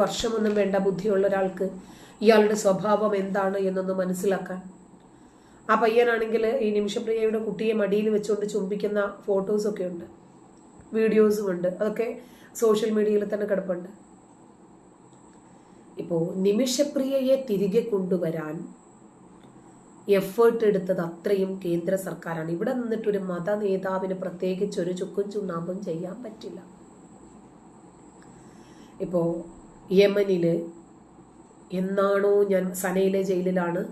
വർഷമൊന്നും വേണ്ട ബുദ്ധിയുള്ള ഒരാൾക്ക് ഇയാളുടെ സ്വഭാവം എന്താണ് എന്നൊന്ന് മനസ്സിലാക്കാൻ. ആ പയ്യനാണെങ്കിൽ ഈ നിമിഷപ്രിയയുടെ കുട്ടിയെ മടിയിൽ വെച്ചുകൊണ്ട് ചുംബിക്കുന്ന ഫോട്ടോസൊക്കെ ഉണ്ട്. വീഡിയോസും ഉണ്ട്. അതൊക്കെ സോഷ്യൽ മീഡിയയിൽ തന്നെ കിടപ്പുണ്ട്. ഇപ്പോൾ നിമിഷപ്രിയയെ തിരികെ കൊണ്ടുവരാൻ എഫേർട്ട് എടുത്തത് അത്രയും കേന്ദ്ര സർക്കാരാണ്. ഇവിടെ നിന്നിട്ടൊരു മത നേതാവിന് പ്രത്യേകിച്ച് ഒരു ചുക്കും ചുണ്ണാമ്പും ചെയ്യാൻ പറ്റില്ല. ഇപ്പോൾ യമനിൽ എന്നാണോ ഞാൻ സനയിലെ ജയിലിലാണ്.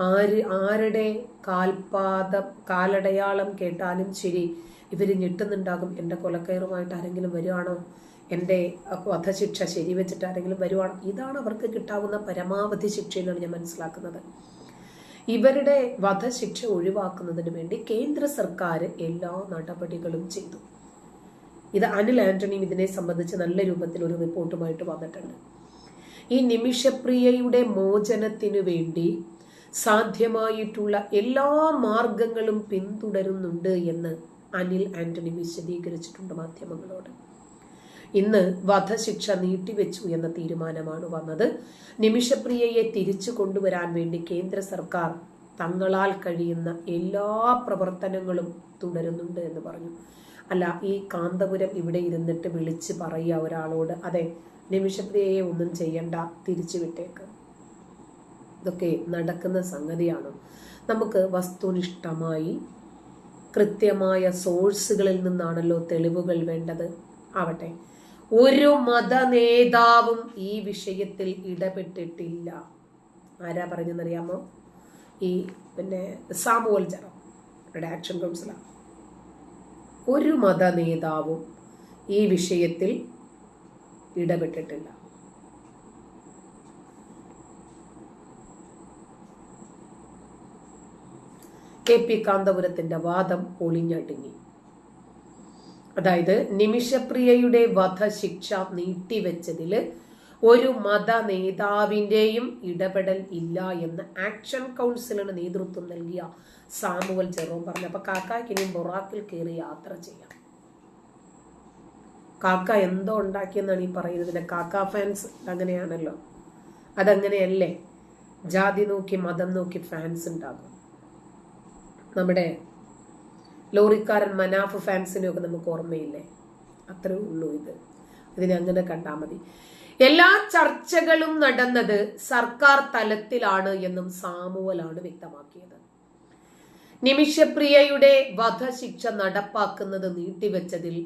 ആര് ആരുടെ കാൽപാദം കാലടയാളം കേട്ടാലും ശരി ഇവർ ഞെട്ടുന്നുണ്ടാകും. എന്റെ കൊലക്കയറുമായിട്ട് ആരെങ്കിലും വരുവാണോ? എന്റെ വധശിക്ഷ ശരിവെച്ചിട്ട് ആരെങ്കിലും വരുവാണോ? ഇതാണ് അവർക്ക് കിട്ടാവുന്ന പരമാവധി ശിക്ഷ എന്നാണ് ഞാൻ മനസ്സിലാക്കുന്നത്. ഇവരുടെ വധശിക്ഷ ഒഴിവാക്കുന്നതിന് വേണ്ടി കേന്ദ്ര സർക്കാർ എല്ലാ നടപടികളും ചെയ്തു. ഇത് അനിൽ ആന്റണിയും ഇതിനെ സംബന്ധിച്ച് നല്ല രൂപത്തിൽ ഒരു റിപ്പോർട്ടുമായിട്ട് വന്നിട്ടുണ്ട്. ഈ നിമിഷപ്രിയയുടെ മോചനത്തിനു വേണ്ടി സാധ്യമായിട്ടുള്ള എല്ലാ മാർഗങ്ങളും പിന്തുടരുന്നുണ്ട് എന്ന് അനിൽ ആന്റണി വിശദീകരിച്ചിട്ടുണ്ട് മാധ്യമങ്ങളോട്. ഇന്ന് വധശിക്ഷ നീട്ടിവെച്ചു എന്ന തീരുമാനമാണ് വന്നത്. നിമിഷപ്രിയയെ തിരിച്ചു കൊണ്ടുവരാൻ വേണ്ടി കേന്ദ്ര സർക്കാർ തങ്ങളാൽ കഴിയുന്ന എല്ലാ പ്രവർത്തനങ്ങളും തുടരുന്നുണ്ട് എന്ന് പറഞ്ഞു. അല്ല ഈ കാന്തപുരം ഇവിടെ ഇരുന്നിട്ട് വിളിച്ച് പറയുക ഒരാളോട് അതെ നിമിഷപ്രിയയെ ഒന്നും ചെയ്യണ്ട തിരിച്ചു വിട്ടേക്ക്. ഇതൊക്കെ നടക്കുന്ന സംഗതിയാണ്. നമുക്ക് വസ്തുനിഷ്ഠമായി കൃത്യമായ സോഴ്സുകളിൽ നിന്നാണല്ലോ തെളിവുകൾ വേണ്ടത്. ആവട്ടെ ഒരു മത നേതാവും ഈ വിഷയത്തിൽ ഇടപെട്ടിട്ടില്ല. ആരാ പറഞ്ഞെന്നറിയാമോ? ഈ പിന്നെ സാമുവൽ ജറോ ആക്ഷൻ കൗൺസിലാണ് ഒരു മത നേതാവും ഈ വിഷയത്തിൽ ഇടപെട്ടിട്ടില്ല. കെ പി കാന്തപുരത്തിന്റെ വാദം പൊളിഞ്ഞടുങ്ങി അതായത് നിമിഷപ്രിയയുടെ വധശിക്ഷ നീട്ടിവെച്ചതിൽ ഒരു മത നേതാവിന്റെയും ഇടപെടൽ ഇല്ല എന്ന് ആക്ഷൻ കൗൺസിലിന് നേതൃത്വം നൽകിയ സാമുവൽ ചെറോം പറഞ്ഞു. അപ്പൊ കാക്കായ്ക്ക് ഇനി ബൊറാക്കിൽ കയറി യാത്ര ചെയ്യാം. കാക്ക എന്തോ ഉണ്ടാക്കിയെന്നാണ് ഈ പറയുന്നത്. പിന്നെ കാക്ക ഫാൻസ് അങ്ങനെയാണല്ലോ. അതങ്ങനെയല്ലേ? ജാതി നോക്കി മതം നോക്കി ഫാൻസ് ഉണ്ടാകും. നമ്മുടെ ലോറിക്കാരൻ മനാഫ് ഫാൻസിനെയൊക്കെ നമുക്ക് ഓർമ്മയില്ലേ? അത്രേ ഉള്ളൂ ഇത്. ഇതിനെ അങ്ങനെ കണ്ടാൽ മതി. എല്ലാ ചർച്ചകളും നടന്നത് സർക്കാർ തലത്തിലാണ് എന്നും സാമുവലാണ് വ്യക്തമാക്കിയത്. നിമിഷപ്രിയയുടെ വധശിക്ഷ നടപ്പാക്കുന്നത് നീട്ടിവെച്ചതിൽ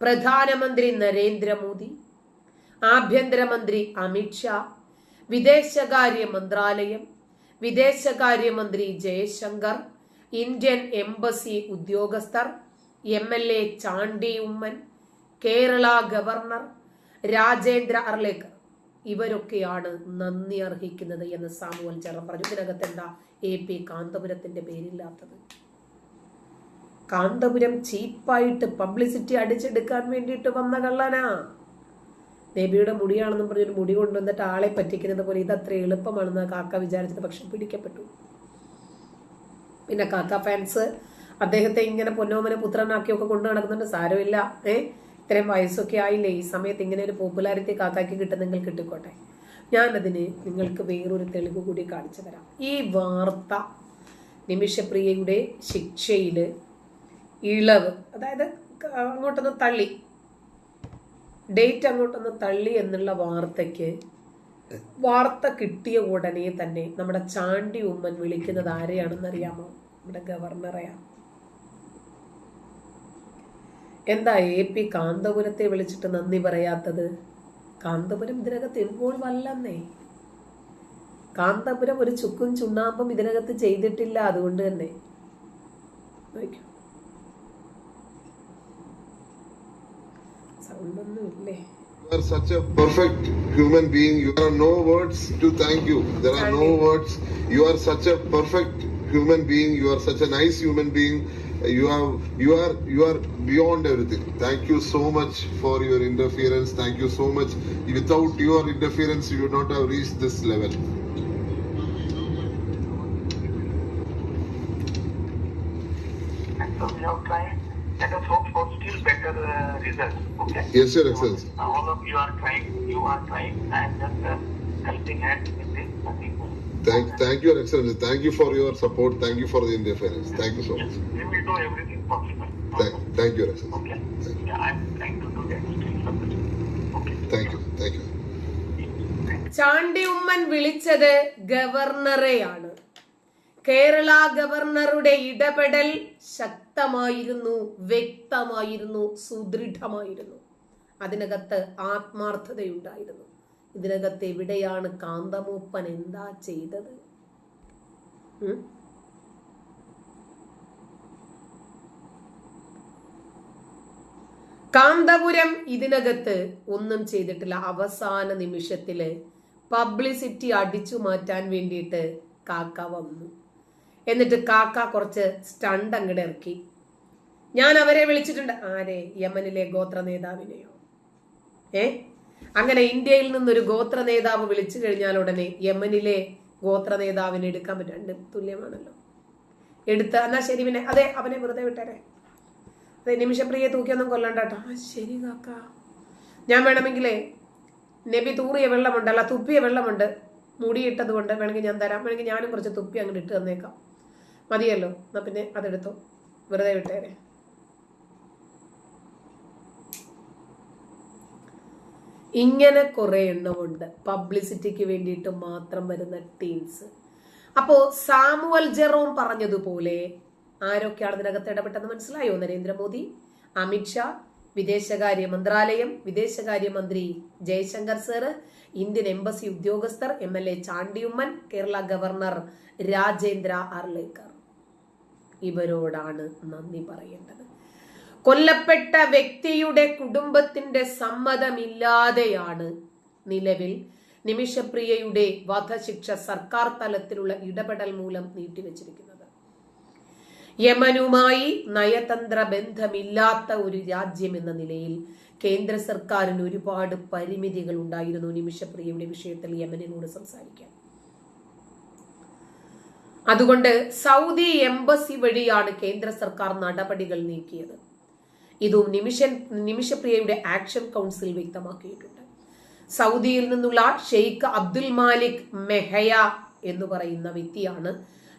പ്രധാനമന്ത്രി നരേന്ദ്രമോദി ആഭ്യന്തരമന്ത്രി അമിത്ഷാ വിദേശകാര്യ മന്ത്രാലയം വിദേശകാര്യമന്ത്രി ജയശങ്കർ ഇന്ത്യൻ എംബസി ഉദ്യോഗസ്ഥർ M L A Chandy Oommen Kerala governor Rajendra Arlekar ഇവരൊക്കെയാണ് നന്ദി അർഹിക്കുന്നത് എന്ന് സാമുവൽ ചെറം പറഞ്ഞു. ഇതിനകത്ത് എന്താ എ പി കാന്തപുരത്തിന്റെ പേരില്ലാത്തത്. കാന്തപുരം ചീപ്പായിട്ട് പബ്ലിസിറ്റി അടിച്ചെടുക്കാൻ വേണ്ടിയിട്ട് വന്ന കള്ളനാ. നബിയുടെ മുടിയാണെന്നും പറഞ്ഞൊരു മുടി കൊണ്ടുവന്നിട്ട് ആളെ പറ്റിക്കുന്നത് പോലെ ഇതത്ര എളുപ്പമാണെന്ന് കാക്ക വിചാരിച്ചത് പക്ഷെ പിടിക്കപ്പെട്ടു. പിന്നെ കാക്ക ഫാൻസ് അദ്ദേഹത്തെ ഇങ്ങനെ പൊന്നോമന പുത്രനാക്കിയൊക്കെ കൊണ്ടു നടക്കുന്നുണ്ട് സാരമില്ല. ഏ? ഇത്രയും വയസ്സൊക്കെ ആയില്ലേ? ഈ സമയത്ത് ഇങ്ങനെ ഒരു പോപ്പുലാരിറ്റി കാക്കാക്കി കിട്ടുന്നെങ്കിൽ കിട്ടിക്കോട്ടെ. ഞാനതിന് നിങ്ങൾക്ക് വേറൊരു തെളിവ് കൂടി കാണിച്ചു തരാം. ഈ വാർത്ത നിമിഷപ്രിയയുടെ ശിക്ഷയിൽ ഇളവ് അതായത് അങ്ങോട്ടൊന്ന് തള്ളി ഡേറ്റ് അങ്ങോട്ടൊന്ന് തള്ളി എന്നുള്ള വാർത്തയ്ക്ക് വാർത്ത കിട്ടിയ ഉടനെ തന്നെ നമ്മുടെ ചാണ്ടി ഉമ്മൻ വിളിക്കുന്നത് ആരെയാണെന്ന് അറിയാമോ നമ്മുടെ ഗവർണറെയാണ്. എന്താ എ പി കാന്തപുരത്തെ വിളിച്ചിട്ട് നന്ദി പറയാത്തത് കാന്തപുരം ഇതിനകത്ത് ഇൻവോൾവ് അല്ലെന്നേ കാന്തപുരം ഒരു ചുക്കും ചുണ്ണാമ്പും ഇതിനകത്ത് ചെയ്തിട്ടില്ല അതുകൊണ്ട് തന്നെ നോക്കൂ സൗണ്ടൊന്നും ഇല്ലേ You are such a perfect human being. You are no words to thank you. There are no words. You are such a perfect human being. You are such a nice human being. You are you are you are beyond everything. Thank you so much for your interference. Thank you so much. Without your interference, you would not have reached this level. So we have tried. Let us hope for still better uh, results. Okay. Yes, Your Excellency. All of you are trying you are trying and just uh, helping hand Thank, thank you, Your Excellency. Thank you for your support. Thank you for the India Finance. Thank you so much. we will do everything possible. Thank, thank you, Your Excellency. Okay. Yeah, I'm trying to do that. Okay. Thank you. Thank you. Chandy Oommen വിളിച്ചത് ഗവർണറെയാണ് കേരള ഗവർണറുടെ ഇടപെടൽ ശക്തമായിരുന്നു വ്യക്തമായിരുന്നു സുദൃഢമായിരുന്നു അതിനകത്ത് ആത്മാർത്ഥതയുണ്ടായിരുന്നു ഇതിനകത്ത് എവിടെയാണ് കാന്തമൂപ്പൻ എന്താ ചെയ്തത്? കാന്തപുരം ഇതിനകത്ത് ഒന്നും ചെയ്തിട്ടില്ല. അവസാന നിമിഷത്തിൽ പബ്ലിസിറ്റി അടിച്ചു മാറ്റാൻ വേണ്ടിയിട്ട് കാക്ക വന്നു. എന്നിട്ട് കാക്ക കുറച്ച് സ്റ്റണ്ട് അങ്ങോട്ട് ഇറക്കി. ഞാൻ അവരെ വിളിച്ചിട്ടുണ്ട്. ആരെ? യമനിലെ ഗോത്ര നേതാവിനെയോ? ഏ? അങ്ങനെ ഇന്ത്യയിൽ നിന്നൊരു ഗോത്ര നേതാവ് വിളിച്ചു കഴിഞ്ഞാൽ ഉടനെ യമനിലെ ഗോത്ര നേതാവിനെ എടുക്കാൻ പറ്റും. തുല്യമാണല്ലോ. എടുത്ത എന്നാ ശരി പിന്നെ. അതെ അവനെ വെറുതെ വിട്ടേരെ. അതെ നിമിഷപ്രിയെ തൂക്കിയൊന്നും കൊല്ലണ്ടാട്ടോ ആ ശരി കാക്ക. ഞാൻ വേണമെങ്കിലേ നബി തൂറിയ വെള്ളമുണ്ട് അല്ല തുപ്പിയ വെള്ളമുണ്ട് മുടിയിട്ടത് കൊണ്ട് വേണമെങ്കിൽ ഞാൻ തരാം. വേണമെങ്കിൽ ഞാനും കുറച്ച് തുപ്പി അങ്ങോട്ട് ഇട്ട് തന്നേക്കാം. മതിയല്ലോ. എന്നാ പിന്നെ അതെടുത്തോ. വെറുതെ വിട്ടേരെ. ഇങ്ങനെ കുറേ എണ്ണമുണ്ട്. പബ്ലിസിറ്റിക്ക് വേണ്ടിയിട്ട് മാത്രം വരുന്ന ടീംസ് അപ്പോ സാമുവൽ ജെറോം പറഞ്ഞതുപോലെ ആരൊക്കെയാണ് ഇതിനകത്ത് ഇടപെട്ടെന്ന് മനസ്സിലായോ? നരേന്ദ്രമോദി അമിത്ഷാ വിദേശകാര്യ മന്ത്രാലയം വിദേശകാര്യ മന്ത്രി ജയശങ്കർ സർ ഇന്ത്യൻ എംബസി ഉദ്യോഗസ്ഥർ M L A Chandy Oommen Kerala governor Rajendra Arlekar ഇവരോടാണ് നന്ദി പറയേണ്ടത്. കൊല്ലപ്പെട്ട വ്യക്തിയുടെ കുടുംബത്തിന്റെ സമ്മതമില്ലാതെയാണ് നിലവിൽ നിമിഷപ്രിയയുടെ വധശിക്ഷ സർക്കാർ തലത്തിലുള്ള ഇടപെടൽ മൂലം നീട്ടിവെച്ചിരിക്കുന്നത്. യമനുമായി നയതന്ത്ര ബന്ധമില്ലാത്ത ഒരു രാജ്യം എന്ന നിലയിൽ കേന്ദ്ര സർക്കാരിന് ഒരുപാട് പരിമിതികൾ ഉണ്ടായിരുന്നു നിമിഷപ്രിയയുടെ വിഷയത്തിൽ യമനിനോട് സംസാരിക്കാൻ. അതുകൊണ്ട് സൗദി എംബസി വഴിയാണ് കേന്ദ്ര സർക്കാർ നടപടികൾ നീക്കിയത്. ഇതും നിമിഷൻ നിമിഷപ്രിയയുടെ ആക്ഷൻ കൗൺസിൽ വ്യക്തമാക്കിയിട്ടുണ്ട്. സൗദിയിൽ നിന്നുള്ള ഷെയ്ഖ് അബ്ദുൽ മാലിക് മെഹയ എന്ന് പറയുന്ന വ്യക്തിയാണ്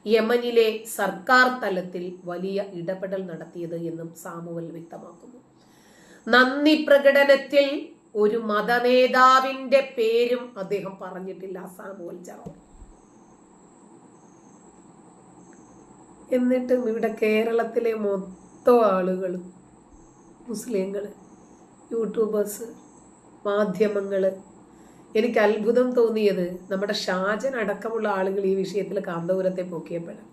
യമനിലെ സർക്കാർ തലത്തിൽ വലിയ ഇടപെടൽ നടത്തിയത് എന്നും സാമുവൽ വ്യക്തമാക്കുന്നു. നന്ദി പ്രകടനത്തിൽ ഒരു മതനേതാവിന്റെ പേരും അദ്ദേഹം പറഞ്ഞിട്ടില്ല സാമുവൽ ജറോ എന്നിട്ടും ഇവിടെ കേരളത്തിലെ മൊത്തം ആളുകളും മുസ്ലിങ്ങൾ യൂട്യൂബേഴ്സ് മാധ്യമങ്ങൾ എനിക്ക് അത്ഭുതം തോന്നിയത് നമ്മുടെ ഷാജൻ അടക്കമുള്ള ആളുകൾ ഈ വിഷയത്തിൽ കാന്തപുരത്തെ പൊക്കിയപ്പോഴാണ്.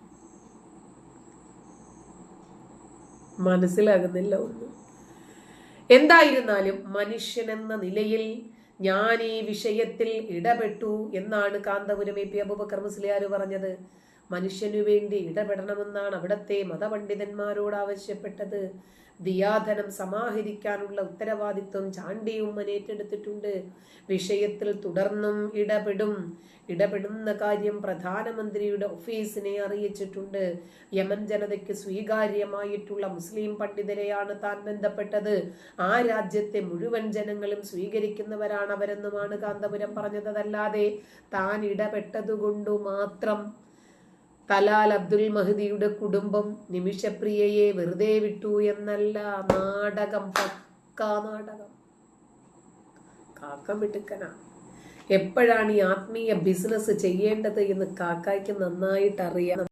മനസ്സിലാകുന്നില്ല ഒന്നും. എന്തായിരുന്നാലും മനുഷ്യനെന്ന നിലയിൽ ഞാൻ ഈ വിഷയത്തിൽ ഇടപെട്ടു എന്നാണ് കാന്തപുരം എ പി അബുബക്കർ മുസ്ലിയാർ പറഞ്ഞത്. മനുഷ്യനു വേണ്ടി ഇടപെടണമെന്നാണ് അവിടത്തെ മതപണ്ഡിതന്മാരോട് ആവശ്യപ്പെട്ടത്. ദിയാധനം സമാഹരിക്കാനുള്ള ഉത്തരവാദിത്വം ചാണ്ടിയുമ്മൻ ഏറ്റെടുത്തിട്ടുണ്ട്. വിഷയത്തിൽ തുടർന്നും ഇടപെടും. ഇടപെടുന്ന കാര്യം പ്രധാനമന്ത്രിയുടെ ഓഫീസിനെ അറിയിച്ചിട്ടുണ്ട്. യമൻ ജനതയ്ക്ക് സ്വീകാര്യമായിട്ടുള്ള മുസ്ലിം പണ്ഡിതരെയാണ് താൻ ബന്ധപ്പെട്ടത്. ആ രാജ്യത്തെ മുഴുവൻ ജനങ്ങളും സ്വീകരിക്കുന്നവരാണ് അവരെന്നുമാണ് കാന്തപുരം പറഞ്ഞതല്ലാതെ താൻ ഇടപെട്ടതുകൊണ്ടു മാത്രം തലാൽ അബ്ദുൽ മഹദിയുടെ കുടുംബം നിമിഷപ്രിയയെ വെറുതെ വിട്ടു എന്നല്ല നാടകം പക്കാ നാടകം. കാക്ക മിടുക്കനാ. എപ്പോഴാണ് ഈ ആത്മീയ ബിസിനസ് ചെയ്യേണ്ടത് എന്ന് കാക്കായ്ക്ക് നന്നായിട്ട് അറിയാം